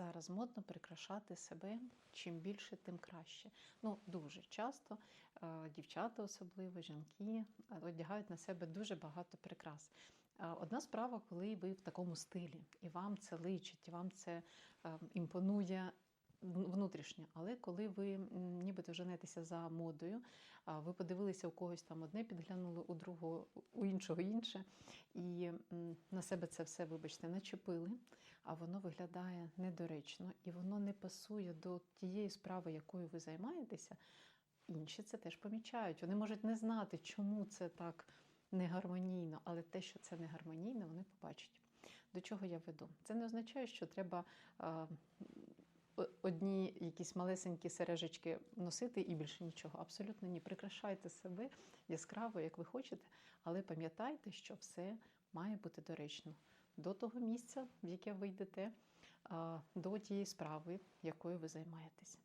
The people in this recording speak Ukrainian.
зараз модно прикрашати себе чим більше, тим краще. Ну, дуже часто е, дівчата, особливо жінки, е, одягають на себе дуже багато прикрас. Е, Одна справа, коли ви в такому стилі, і вам це личить, і вам це е, імпонує внутрішньо. Але коли ви нібито женетеся за модою, ви подивилися у когось там одне, підглянули у другого, у іншого інше, і на себе це все, вибачте, начепили, а воно виглядає недоречно і воно не пасує до тієї справи, якою ви займаєтеся. Інші це теж помічають. Вони можуть не знати, чому це так негармонійно, але те, що це негармонійно, вони побачать. До чого я веду? Це не означає, що треба одні якісь малесенькі сережечки носити і більше нічого. Абсолютно ні. Прикрашайте себе яскраво, як ви хочете, але пам'ятайте, що все має бути доречно до того місця, в яке ви йдете, до тієї справи, якою ви займаєтесь.